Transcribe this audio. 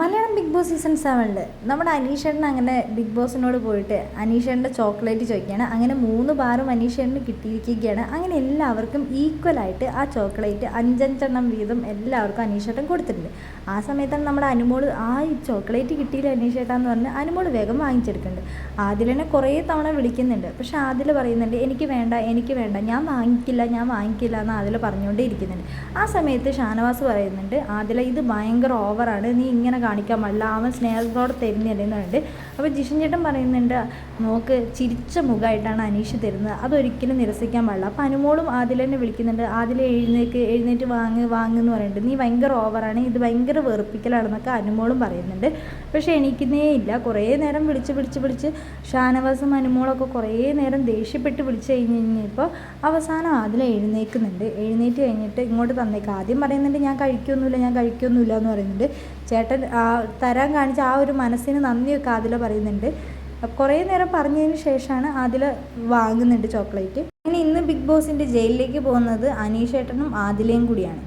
Malayalam big boss season സെവനിൽ നമ്മുടെ അനീഷേട്ടൻ അങ്ങനെ ബിഗ് ബോസിനോട് പോയിട്ട് അനീഷേട്ടന്റെ ചോക്ലേറ്റ് ചോദിക്കുകയാണ്. അങ്ങനെ മൂന്ന് ബാറും അനീഷേട്ടന് കിട്ടിയിരിക്കുകയാണ്. അങ്ങനെ എല്ലാവർക്കും ഈക്വലായിട്ട് ആ ചോക്ലേറ്റ് അഞ്ചഞ്ചെണ്ണം വീതം എല്ലാവർക്കും അനീഷേട്ടൻ കൊടുത്തിട്ടുണ്ട്. ആ സമയത്താണ് നമ്മുടെ അനുമോൾ ആ ചോക്ലേറ്റ് കിട്ടിയില്ല അനീഷേട്ടാന്ന് പറഞ്ഞ് അനുമോൾ വേഗം വാങ്ങിച്ചെടുക്കുന്നുണ്ട്. ആദിലിനെ കുറേ തവണ വിളിക്കുന്നുണ്ട്. പക്ഷേ ആദിൽ പറയുന്നുണ്ട് എനിക്ക് വേണ്ട എനിക്ക് വേണ്ട ഞാൻ വാങ്ങിക്കില്ല ഞാൻ വാങ്ങിക്കില്ല എന്ന് ആദിൽ പറഞ്ഞുകൊണ്ടേ ഇരിക്കുന്നുണ്ട്. ആ സമയത്ത് ഷാനവാസ് പറയുന്നുണ്ട് ആദില ഇത് ഭയങ്കര ഓവറാണ് നീ ഇങ്ങനെ കാണിക്കാൻ പാടില്ല. അവൻ സ്നേഹത്തോടെ തരുന്നില്ല എന്ന് പറഞ്ഞിട്ട് അപ്പോൾ ജിഷൻ ചേട്ടൻ പറയുന്നുണ്ട് നോക്ക് ചിരിച്ച മുഖമായിട്ടാണ് അനീഷ് തരുന്നത്. അതൊരിക്കലും നിരസിക്കാൻ പാടില്ല. അപ്പോൾ അനുമോളും ആദിലെന്നെ വിളിക്കുന്നുണ്ട് ആദില എഴുന്നേക്ക് എഴുന്നേറ്റ് വാങ്ങ് വാങ്ങുന്നു പറയുന്നുണ്ട്. നീ ഭയങ്കര ഓവറാണ് ഇത് ഭയങ്കര വെറുപ്പിക്കലാണെന്നൊക്കെ അനുമോളും പറയുന്നുണ്ട്. പക്ഷേ എണീക്കുന്നേ ഇല്ല. കുറേ നേരം വിളിച്ച് വിളിച്ച് വിളിച്ച് ഷാനവാസും അനുമോളൊക്കെ കുറേ നേരം ദേഷ്യപ്പെട്ട് വിളിച്ച് കഴിഞ്ഞ് കഴിഞ്ഞപ്പോൾ അവസാനം ആദില എഴുന്നേൽക്കുന്നുണ്ട് എഴുന്നേറ്റ് കഴിഞ്ഞിട്ട് ഇങ്ങോട്ട് തന്നേക്കാം. ആദ്യം പറയുന്നുണ്ട് ഞാൻ കഴിക്കൊന്നുമില്ല ഞാൻ കഴിക്കൊന്നുമില്ല എന്ന് പറയുന്നുണ്ട്. ചേട്ടൻ തരാൻ കാണിച്ച ആ ഒരു മനസ്സിന് നന്ദിയൊക്കെ അതിൽ പറയുന്നുണ്ട്. കുറേ നേരം പറഞ്ഞതിന് ശേഷമാണ് അതിൽ വാങ്ങുന്നുണ്ട് ചോക്ലേറ്റ്. ഇനി ഇന്ന് ബിഗ് ബോസിന്റെ ജയിലിലേക്ക് പോകുന്നത് അനീഷേട്ടനും ആദിലയും കൂടിയാണ്.